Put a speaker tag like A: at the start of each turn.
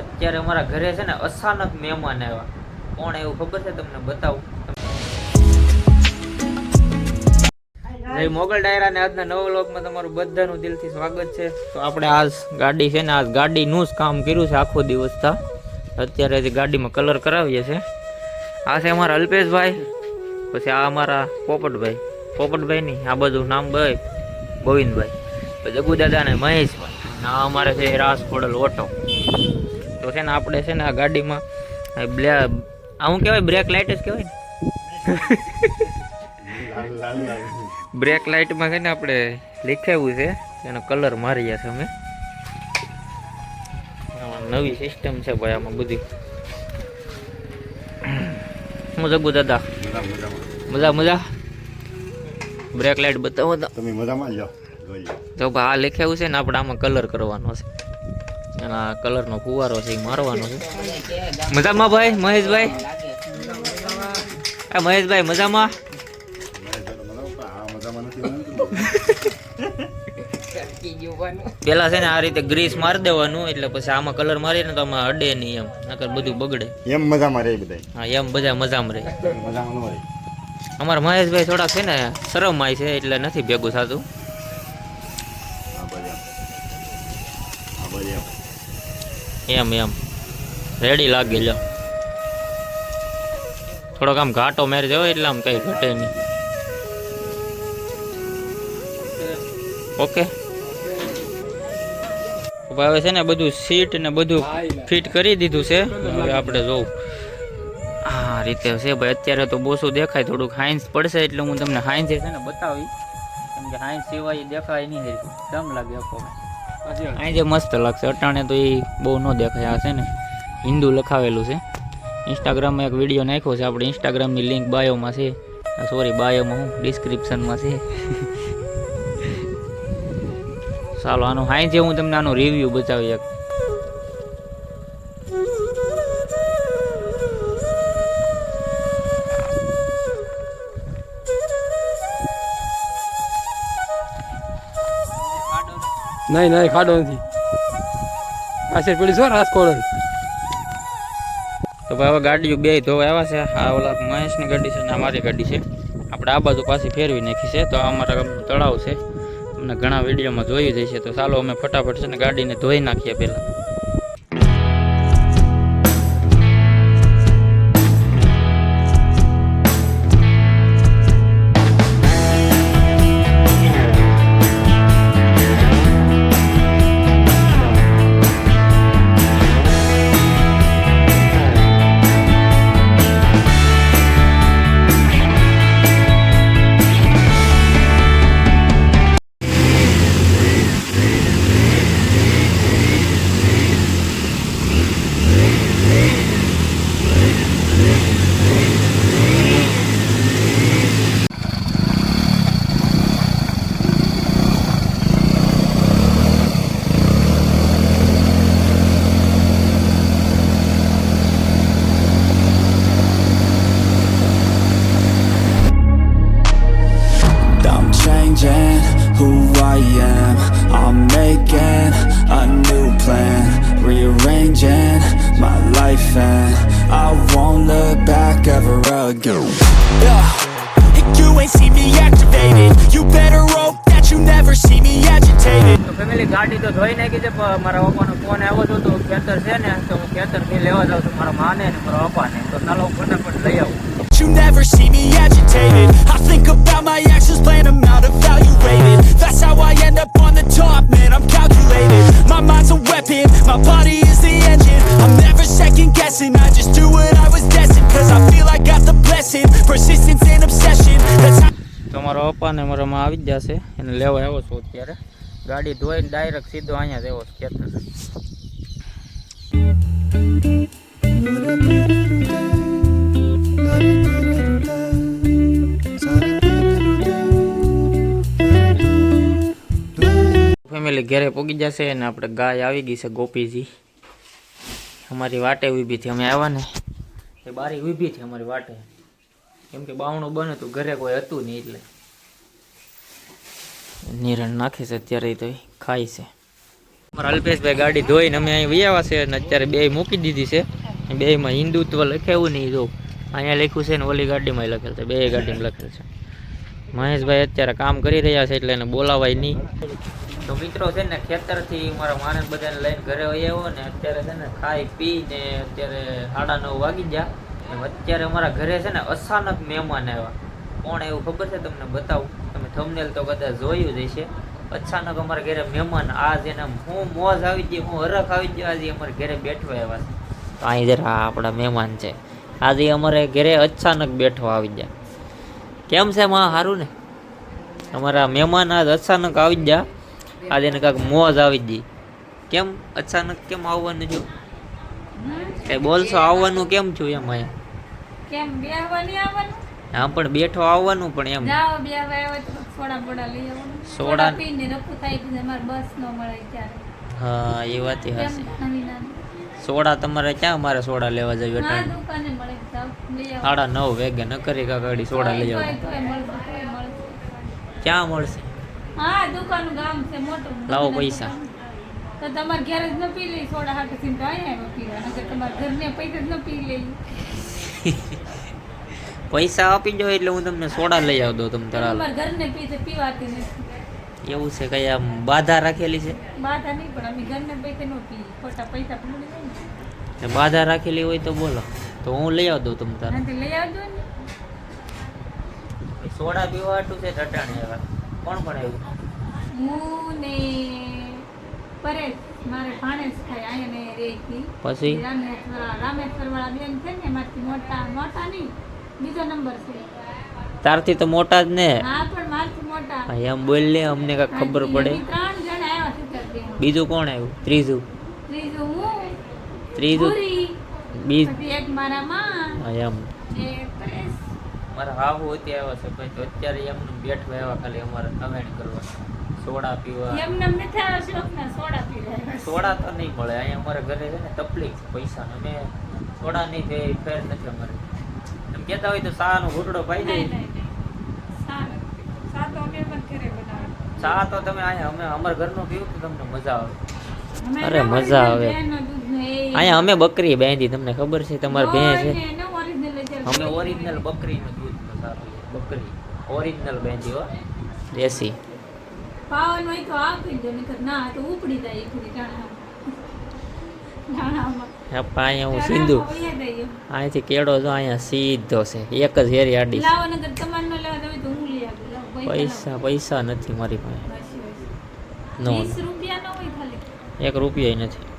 A: અત્યારે અમારા ઘરે છે ને અચાનક મહેમાન આવ્યા. કોણ એવું ખબર છે? તમને બતાવું. જય મોગલ ડાયરા ને આજના નવા વ્લોગમાં તમારું બધાનું દિલથી સ્વાગત છે. તો આપણે આજ ગાડી છે ને, આજ ગાડીનું જ કામ કર્યું છે આખો દિવસ તા અત્યારે જે ગાડીમાં કલર કરાવીએ છે. આ છે અમારા અલ્પેશભાઈ, પછી આ અમારા પોપટભાઈ. પોપટભાઈ નહીં, આ બધું નામ ભાઈ ગોવિંદભાઈ. પછી દાદા ને મહેશભાઈ. ના અમારે છે રાસ ખોડલ ઓટો. તો છે ને આપણે છે ને આ ગાડીમાં આવું બ્લે કહેવાય બ્રેક લાઇટ જ કહેવાય ને? બ્રેક લાઇટમાં છે ને આપણે લીખાવ્યું છે. એનો કલર મારી છે અમે. નવી સિસ્ટમ છે ભાઈ આમાં બધી. હું જગુ દાદા. મજા મજા. બ્રેક લાઇટ બતાવો તો.
B: તમે મજામાં જાઓ.
A: તો ભાઈ આ લખાયું છે ને આપણે આમાં કલર કરવાનો છે. એના કલરનો ફુવારો છે એ મારવાનો છે. મજામાં ભાઈ મહેશભાઈ? આ મહેશભાઈ મજામાં?
B: આ
A: પેલા છે ને આ રીતે ગ્રીસ મારી દેવાનું એટલે પછી આમાં કલર મારીએ ને તો આમાં અડે નહીં એમ નકર બધું બગડે.
B: એમ મજામાં રહે બધા
A: હા એમ બધા મજામાં રહે.
B: મજામાં
A: અમારા મહેશભાઈ થોડાક છે ને શરમ આય છે એટલે નથી ભેગું થતું. એમ એમ. રેડી લાગી લો થોડોક આમ ઘાટો મેર જવો એટલે આમ કઈ ઘટે નહીં. ઓકે. હવે છે ને બધું સીટ ને બધું ફિટ કરી દીધું છે. હવે આપણે જોવું આ રીતે છે ભાઈ, અત્યારે તો બોસું દેખાય, થોડુંક હાઇન્સ પડશે એટલે હું તમને હાઇન્સ છે ને બતાવી. કેમ કે હાઇન્સ સિવાય દેખાય નહીં દમ લાગે આપો અહીં જે મસ્ત લાગશે અટાણે તો એ બહુ ન દેખાય છે ને, હિન્દુ લખાવેલું છે. ઇન્સ્ટાગ્રામમાં એક વીડિયો નાખ્યો છે, આપણે ઇન્સ્ટાગ્રામની લિંક બાયોમાં છે. સોરી બાયોમાં હું ડિસ્ક્રિપ્શનમાં છે. ચાલો, આનું હાઈ જે હું તમને આનો રિવ્યૂ બતાવી એક.
C: નહીં નહીં ખાડો નથી. પાછળ પેલી છો રાજકોટ
A: તો ભાઈ હવે ગાડીઓ બે ધોવા આવ્યા છે. આ ઓલા મહેશની ગાડી છે ને અમારી મારી ગાડી છે. આપણે આ બાજુ પાછી ફેરવી નાખી છે. તો અમારા તળાવ છે. અમને ઘણા વિડીયોમાં જોયું જશે તો ચાલો અમે ફટાફટ છે ને ગાડીને ધોઈ નાખીએ પહેલાં.
D: I am. I'm making a new plan, rearranging my life, and I won't look back ever again. Yeah, and you ain't see me activated. You better hope that you never see me agitated.
A: તો family ગાડી તો ધોઈ નાખી છે પણ મારા પપ્પાનો phone આવ્યો હતો તો ખેતર છે ને તો હું ખેતરથી લેવા જાઉં છું મારા માને ને મારા પપ્પાને તો ચાલો હું ફટાફટ લઈ આવું
D: You never see me agitated. I think about
A: મારા અમારામાં આવી જ જશે. એને લેવા આવ્યો છું અત્યારે. ગાડી ધોઈને ડાયરેક્ટ સીધો અહીંયા જ આવ્યો છે ખેતર ફેમિલી ઘરે પોગી જશે અને આપણે ગાય આવી ગઈ છે ગોપીજી. અમારી વાટે ઊભી હતી અમે આવ્યા ને એ બારી ઊભી હતી અમારી વાટે. કેમ કે બાવણું બને તો ઘરે કોઈ હતું નહીં એટલે. નિરણ નાખે છે, અત્યારે તો ખાય છે. અમારા અલ્પેશભાઈ ગાડી ધોઈને અમે અહીં વૈયાવા છે અને અત્યારે બે મૂકી દીધી છે. બેમાં હિન્દુત્વ લખેવું નહીં જો, અહીંયા લખ્યું છે ને ઓલી ગાડીમાં લખેલ છે, બે ગાડીમાં લખેલ છે. મહેશભાઈ અત્યારે કામ કરી રહ્યા છે એટલે એને બોલાવાય નહીં. તો મિત્રો છે ને, ખેતરથી મારા માણસ બધાને લઈને ઘરે આવ્યો ને, અત્યારે છે ને ખાઈ પી ને અત્યારે સાડા નવ વાગી ગયા. અત્યારે અમારા ઘરે છે ને અચાનક મહેમાન આવ્યા. કોણ એવું ખબર છે? તમને બતાવું. તમે થંબનેલ તો કદાચ જોયું જ હશે. અચાનક અમારા ઘરે મહેમાન આજ એને હું મોજ આવી ગઈ હું હરખ આવી ગયો આજે અમારા ઘરે બેઠવા આવ્યા છે. તો અહીં જરા આપણા મહેમાન છે. આજે અમારે ઘરે અચાનક બેઠવા આવી ગયા. કેમ છે માં સારું ને? અમારા મહેમાન આજ અચાનક આવી ગયા. આજે એને કાંઈક મોજ આવી ગઈ. કેમ? અચાનક કેમ આવવાનું છું કઈ બોલશો આવવાનું કેમ છું એમ અહીંયા?
E: કેમ બેહવાની આવવાનું?
A: હા પણ બેઠો આવવાનું પણ એમ.
E: જાઓ બે આવ્યો સોડા બોડા લઈ આવવાનું.
A: સોડા-
E: પીને રખું થાય છે મારે બસ ન મળે ત્યારે
A: હા એ વાત હશે. સોડા તમારે ક્યાં અમારે સોડા લેવા જઈએ
E: હા દુકાને મળે
A: સાડા નવ વેગે ન કરી કાકડી સોડા લઈ આવો ક્યાં મળશે?
E: હા દુકાનનું ગામ છે મોટું.
A: લાવો પૈસા.
E: તો તમારે ઘેર જ ન પી લઈ સોડા હાટે થી તો અહીંયા પીવા નકર તમારા ઘરને પૈસા જ ન પી લઈ
A: પૈસા આપી દો એટલે હું તમને સોડા લઈ આવ દઉં તમ તારા
E: ઘરને પીતે પીવાતી નથી
A: એવું છે કઈ આમ બાધા રાખેલી છે?
E: બાધા નહીં પણ અમે ઘરને પૈસે નો પી ખોટા પૈસા પડી ને.
A: બાધા રાખેલી હોય તો બોલો. તો હું લઈ આવ દઉં તમ તારા.
E: લઈ આવજો ને.
A: સોડા પીવા હાટું છે ટટાણી એવા કોણ પણ આવ્યું
E: હું ને પરેશ મારે ભાણેજ થાય અહીંયા ને રે
A: પછી?
E: રામેશ્વર વાળા બેન છે ને એમાંથી મોટા મોટા નહીં. બીજો નંબર છે.
A: તારથી તો મોટા જ ને.
E: હા પણ મારથી મોટા.
A: એમ બોલ લે અમને કાંઈક ખબર પડે.
E: ત્રણ જણ આવ્યા છે.
A: બીજું કોણ આવ્યું? ત્રીજું.
E: ત્રીજું હું?
A: ત્રીજું. બીજ
E: એક મારા માં. એક પરેશ
A: મારા હાવ હોતી આવ્યા છે ભાઈ તો અત્યારે એમને બેઠવા આવ્યા ખાલી અમારે કમેન્ટ કરવા. સોડા પીવા.
E: એમને એમ નથી આવ્યો શોખના સોડા પીવા
A: સોડા તો નહીં મળે અહીંયા અમારા ઘરે છે ને તકલીફ પૈસા અમે સોડા નહીં દે ફેર નથી અમારે. કહેતા હોય તો શાનો ઘૂંટડો પાઈ
E: જાય
A: ચા તો તમે અહીંયા અમે અમારા ઘરનું પીવું તો તમને મજા આવે. અરે, મજા આવે.
E: ને
A: અહીંયા અમે બકરી બાંધી તમને ખબર છે? તમારે ભેંસ છે?
E: ને.
A: અમે ઓરિજિનલ બકરીનું દૂધ સારું બકરી. ઓરિજિનલ બાંધી હો. દેશી.
E: પાવન હોય તો આપી દો ના તો ઉપડી જાય ઉપડી ખુદી ટાણામાં. ટાણામાં.
A: અહીંયા હું સિંધુ. અહીંથી કેળો જો અહીંયા સીધો છે. એક જ હેરી આડી પૈસા પૈસા નથી મારી પાસે. નો. એક રૂપિયા નથી.